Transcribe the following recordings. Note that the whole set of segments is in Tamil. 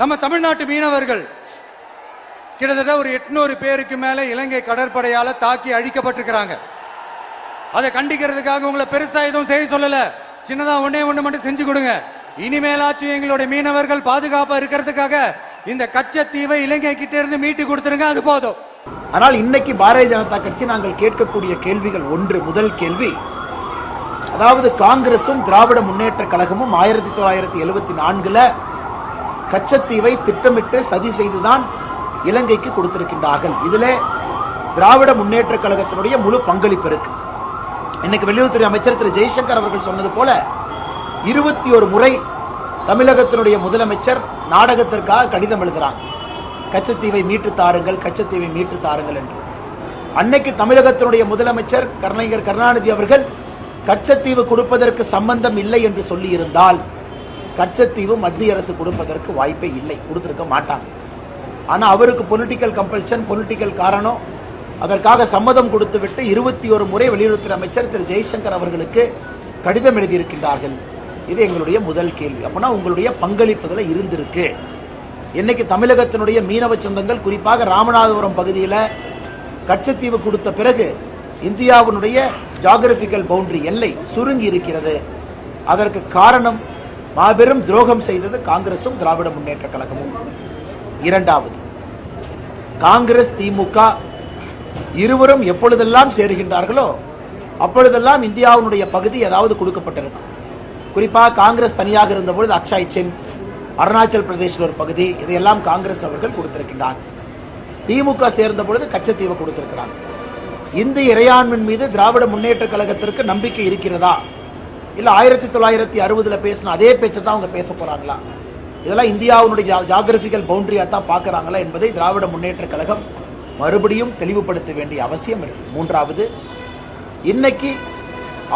நம்ம தமிழ்நாட்டு மீனவர்கள் கிட்டத்தட்ட ஒரு எட்நூறு பேருக்கு மேல இலங்கை கடற்படையால தாக்கி அழிக்கப்பட்டிருக்கிறாங்க. அதை கண்டிக்கிறதுக்காக உங்களை பெருசா எதுவும் செய்ய சொல்லல. சின்னதா ஒன்னே ஒண்ணு மட்டும் செஞ்சு கொடுங்க. இனிமேலாச்சும் எங்களுடைய மீனவர்கள் பாதுகாப்பா இருக்கிறதுக்காக இந்த கச்சத்தீவை இலங்கை கிட்ட இருந்து மீட்டு கொடுத்துருங்க அது போதும். ஆனால் இன்னைக்கு பாரதிய ஜனதா கட்சி நாங்கள் கேட்கக்கூடிய கேள்விகள் ஒன்று முதல் கேள்வி. அதாவது காங்கிரசும் திராவிட முன்னேற்ற கழகமும் ஆயிரத்தி தொள்ளாயிரத்தி எழுபத்தி நான்குல கச்சத்தீவை திட்டமிட்டு சதி செய்துதான் இலங்கைக்கு கொடுத்திருக்கின்றார்கள். இதுல திராவிட முன்னேற்ற கழகத்தினுடைய முழு பங்களிப்பு இருக்கு. இன்னைக்கு வெளியுறவுத்துறை அமைச்சர் திரு ஜெய்சங்கர் அவர்கள் சொன்னது போல இருபத்தி ஒரு முறை தமிழகத்தினுடைய முதலமைச்சர் நாடகத்திற்காக கடிதம் எழுதுறாங்க. கச்சத்தீவை மீட்டு தாருங்கள் கச்சத்தீவை மீட்டு தாருங்கள் என்று. அன்னைக்கு தமிழகத்தினுடைய முதலமைச்சர் கருணைஞர் கருணாநிதி அவர்கள் கச்சத்தீவு கொடுப்பதற்கு சம்பந்தம் இல்லை என்று சொல்லியிருந்தால் கச்சத்தீவு மத்திய அரசு கொடுப்பதற்கு வாய்ப்பே இல்லை கொடுத்துருக்க மாட்டாங்க. ஆனால் அவருக்கு பொலிட்டிக்கல் கம்பல்ஷன் பொலிட்டிக்கல் காரணம். அதற்காக சம்மதம் கொடுத்து விட்டு இருபத்தி ஒரு முறை வெளியுறவுத்துறை அமைச்சர் திரு. ஜெய்சங்கர் அவர்களுக்கு கடிதம் எழுதியிருக்கின்றார்கள். இது எங்களுடைய முதல் கேள்வி. அப்படின்னா உங்களுடைய பங்களிப்புதல இருந்திருக்கு. இன்னைக்கு தமிழகத்தினுடைய மீனவ சொந்தங்கள் குறிப்பாக ராமநாதபுரம் பகுதியில் கச்சத்தீவு கொடுத்த பிறகு இந்தியாவினுடைய ஜாகிரபிக்கல் பவுண்டரி எல்லை சுருங்கி இருக்கிறது. அதற்கு காரணம் மாபெரும் துரோகம் செய்தது காங்கிரசும் திராவிட முன்னேற்ற கழகமும். இரண்டாவது காங்கிரஸ் திமுக இருவரும் எப்பொழுதெல்லாம் சேருகின்றார்களோ அப்பொழுதெல்லாம் இந்தியாவினுடைய பகுதி ஏதாவது கொடுக்கப்பட்டிருக்கும். குறிப்பாக காங்கிரஸ் தனியாக இருந்தபொழுது அக்ஷய் சென் அருணாச்சல் பிரதேசில் ஒரு பகுதி இதையெல்லாம் காங்கிரஸ் அவர்கள் கொடுத்திருக்கின்றார். திமுக சேர்ந்த பொழுது கச்சத்தீவை கொடுத்திருக்கிறாங்க இந்து இறையாண்மின் மீது திராவிட முன்னேற்ற கழகத்திற்கு நம்பிக்கை இருக்கிறதா? இல்லை ஆயிரத்தி தொள்ளாயிரத்தி அறுபதுல பேசின அதே பேச்சை தான் அவங்க பேச போறாங்களா? இதெல்லாம் இந்தியாவினுடைய ஜாகிரபிக்கல் பவுண்டரியா தான் பார்க்குறாங்களா என்பதை திராவிட முன்னேற்ற கழகம் மறுபடியும் தெளிவுபடுத்த வேண்டிய அவசியம் இருக்கு. மூன்றாவது இன்னைக்கு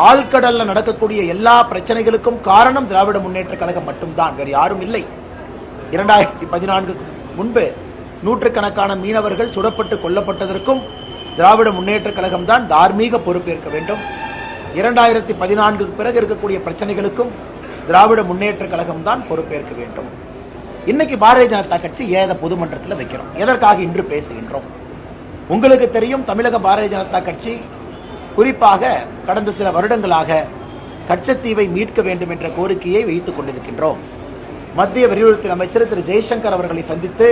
ஆழ்கடல்ல நடக்கக்கூடிய எல்லா பிரச்சனைகளுக்கும் காரணம் திராவிட முன்னேற்ற கழகம் மட்டும்தான் வேறு யாரும் இல்லை. இரண்டாயிரத்தி பதினான்குக்கு முன்பு நூற்றுக்கணக்கான மீனவர்கள் சுடப்பட்டு கொல்லப்பட்டதற்கும் திராவிட முன்னேற்ற கழகம் தான் தார்மீக பொறுப்பேற்க வேண்டும். இரண்டாயிரத்தி பதினான்குக்கு பிறகு இருக்கக்கூடிய பிரச்சனைகளுக்கும் திராவிட முன்னேற்ற கழகம் தான் பொறுப்பேற்க வேண்டும். இன்னைக்கு பாரதிய ஜனதா கட்சி ஏத பொதுமன்றத்தில் வைக்கிறோம். எதற்காக இன்று பேசுகின்றோம்? உங்களுக்கு தெரியும் தமிழக பாரதிய ஜனதா கட்சி குறிப்பாக கடந்த சில வருடங்களாக கச்சத்தீவை மீட்க வேண்டும் என்ற கோரிக்கையை வைத்துக் கொண்டிருக்கின்றோம். மத்திய வெளியுறவுத்துறை அமைச்சர் திரு ஜெய்சங்கர் அவர்களை சந்தித்து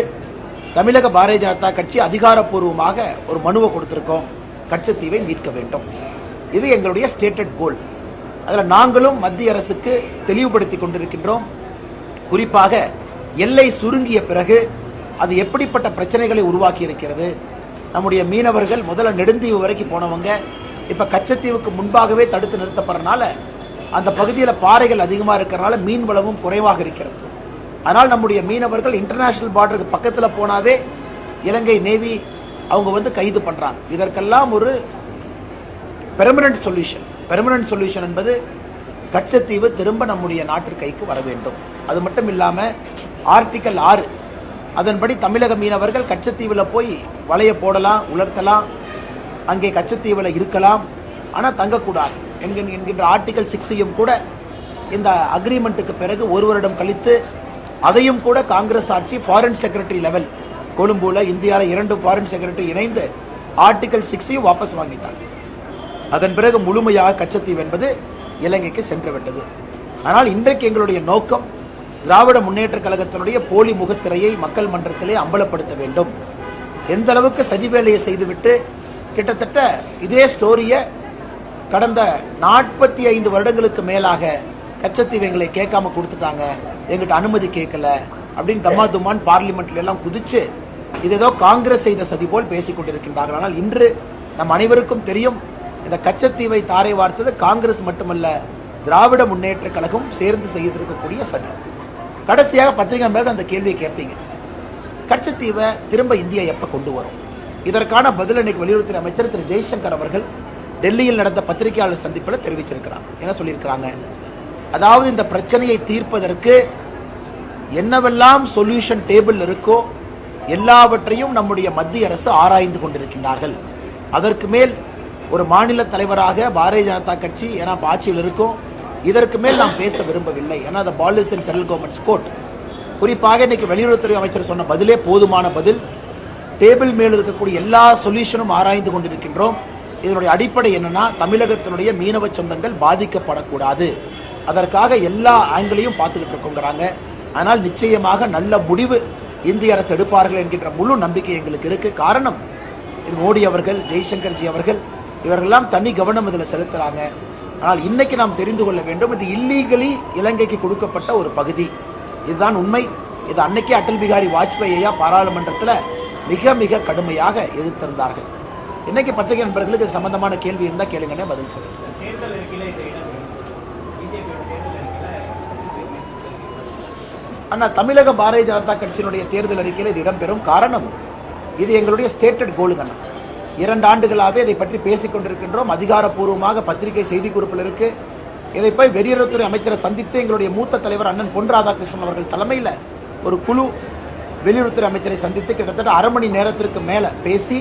தமிழக பாரதிய ஜனதா கட்சி அதிகாரப்பூர்வமாக ஒரு மனுவை கொடுத்திருக்கோம். கச்சத்தீவை மீட்க வேண்டும். இது எங்களுடைய ஸ்டேட்டட் கோல் அதில் நாங்களும் மத்திய அரசுக்கு தெளிவுபடுத்தி கொண்டிருக்கின்றோம். குறிப்பாக எல்லை சுருங்கிய பிறகு அது எப்படிப்பட்ட பிரச்சனைகளை உருவாக்கி இருக்கிறது நம்முடைய மீனவர்கள் முதல்ல நெடுந்தீவு வரைக்கும் போனவங்க இப்போ கச்சத்தீவுக்கு முன்பாகவே தடுத்து நிறுத்தப்படுறனால அந்த பகுதியில் பாறைகள் அதிகமாக இருக்கிறனால மீன் வளமும் குறைவாக இருக்கிறது. அதனால் நம்முடைய மீனவர்கள் இன்டர்நேஷனல் பார்டருக்கு பக்கத்தில் போனாவே இலங்கை நேவி அவங்க வந்து கைது பண்ணுறாங்க இதற்கெல்லாம் ஒரு பெர்மனன்ட் சொல்யூஷன் பெர்மனன்ட் சொல்யூஷன் என்பது கச்சத்தீவு திரும்ப நம்முடைய நாட்டு கைக்கு வர வேண்டும். அது மட்டும் இல்லாமல் ஆர்டிக்கல் ஆறு அதன்படி தமிழக மீனவர்கள் கச்சத்தீவில் போய் வலைய போடலாம் உலர்த்தலாம் அங்கே கச்சத்தீவில் இருக்கலாம். ஆனால் தங்கக்கூடாது என்கிற என்கின்ற ஆர்டிக்கல் சிக்ஸையும் கூட இந்த அக்ரிமெண்ட்டுக்கு பிறகு ஒரு வருடம் கழித்து அதையும் கூட காங்கிரஸ் ஆட்சி ஃபாரின் செக்ரட்டரி லெவல் கொழும்புல இந்தியாவில் இரண்டு ஃபாரின் செக்ரட்டரி இணைந்து ஆர்டிக்கல் சிக்ஸையும் வாபஸ் வாங்கிட்டாங்க. அதன் பிறகு முழுமையாக கச்சத்தீவு என்பது இலங்கைக்கு சென்று விட்டது ஆனால் இன்றைக்கு எங்களுடைய நோக்கம் திராவிட முன்னேற்ற கழகத்தினுடைய போலி முகத்திரையை மக்கள் மன்றத்திலே அம்பலப்படுத்த வேண்டும். எந்த அளவுக்கு சதி வேலையை செய்துவிட்டு கிட்டத்தட்ட இதே ஸ்டோரியை கடந்த நாற்பத்தி ஐந்து வருடங்களுக்கு மேலாக கச்சத்தீவு எங்களை கேட்காம கொடுத்துட்டாங்க. எங்கிட்ட அனுமதி கேட்கல அப்படின்னு தம்மா தும்மான் பார்லிமெண்ட்ல எல்லாம் குதிச்சு இது ஏதோ காங்கிரஸ் செய்த சதி போல் பேசிக் கொண்டிருக்கின்றார்கள். ஆனால் இன்று நம் அனைவருக்கும் தெரியும் இந்த கச்சத்தீவை தாரை வார்த்தது காங்கிரஸ் மட்டுமல்ல திராவிட முன்னேற்ற கழகம் சேர்ந்து செய்திருக்கக்கூடிய சதி கடைசியாக பத்திரிகை மேல அந்த கேள்வியை கேட்பீங்க. கச்சத்தீவை திரும்ப இந்தியா எப்போ கொண்டு வரும்? இதற்கான பதில் இன்னைக்கு வெளியுறவுத்துறை அமைச்சர் திரு ஜெய்சங்கர் அவர்கள் டெல்லியில் நடந்த பத்திரிகையாளர் சந்திப்பில் தெரிவிச்சிருக்கிறாங்க என்ன சொல்லியிருக்கிறாங்க? அதாவது இந்த பிரச்சனையை தீர்ப்பதற்கு என்னவெல்லாம் சொல்யூஷன் டேபிள் இருக்கோ எல்லாவற்றையும் நம்முடைய மத்திய அரசு ஆராய்ந்து கொண்டிருக்கின்றார்கள். அதற்கு மேல் ஒரு மாநில தலைவராக பாரதிய ஜனதா கட்சி ஏன்னா ஆட்சியில் இருக்கும். இதற்கு மேல் நாம் பேச விரும்பவில்லை. ஏன்னா the policy is central government court குறிப்பாக இன்னைக்கு வெளியுறவுத்துறை அமைச்சர் சொன்ன பதிலே போதுமான பதில். டேபிள் மேல் இருக்கக்கூடிய எல்லா சொல்யூஷனும் ஆராய்ந்து கொண்டிருக்கின்றோம். இதனுடைய அடிப்படை என்னன்னா தமிழகத்தினுடைய மீனவ சொந்தங்கள் பாதிக்கப்படக்கூடாது. அதற்காக எல்லா ஆங்கிலையும் பார்த்துக்கிட்டு இருக்கோங்கிறாங்க. ஆனால் நிச்சயமாக நல்ல முடிவு இந்திய அரசு எடுப்பார்கள் என்கின்ற முழு நம்பிக்கை எங்களுக்கு இருக்கு. காரணம் மோடி அவர்கள் ஜெய்சங்கர்ஜி அவர்கள் இவர்களெல்லாம் தனி கவனம் இதில் செலுத்துறாங்க. ஆனால் இன்னைக்கு நாம் தெரிந்து கொள்ள வேண்டும் இது இல்லீகலி இலங்கைக்கு கொடுக்கப்பட்ட ஒரு பகுதி. இதுதான் உண்மை. இது அன்னைக்கே அடல் பிகாரி வாஜ்பாய் பாராளுமன்றத்தில் மிக மிக கடுமையாக எதிர்த்திருந்தார்கள். இன்னைக்கு பத்திரிகை நண்பர்களுக்கு சம்பந்தமான கேள்வி இருந்தால் கேளுங்கன்னே பதில் சொல்லுங்க தேர்தல் அறிக்கையில இது இடம்பெறும் பிஜேபியோட தேர்தல் அறிக்கையில ஆனா தமிழக பாரதிய ஜனதா கட்சியினுடைய தேர்தல் அறிக்கையில் இது இடம்பெறும் காரணம் இது எங்களுடைய ஸ்டேட்டட் கோலுங்க இரண்டு ஆண்டுகளாகவே இதை பற்றி பேசிக் கொண்டிருக்கின்றோம். அதிகாரப்பூர்வமாக பத்திரிகை செய்திக்குறிப்பில் இருக்கு. இதை போய் வெளியுறவுத்துறை அமைச்சரை சந்தித்து எங்களுடைய மூத்த தலைவர் அண்ணன் பொன் ராதாகிருஷ்ணன் அவர்கள் தலைமையில் ஒரு குழு வெளியுறவுத்துறை அமைச்சரை சந்தித்து கிட்டத்தட்ட அரை மணி நேரத்திற்கு மேலே பேசி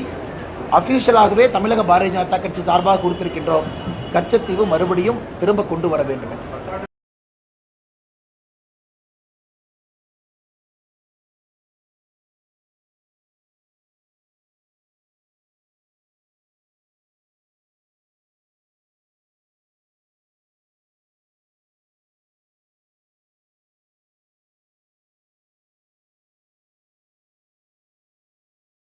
அபிஷியலாகவே தமிழக பாரதிய ஜனதா கட்சி சார்பாக கொடுத்திருக்கின்றோம். கச்சத்தீவு மறுபடியும் திரும்ப கொண்டு வர வேண்டும் என்று.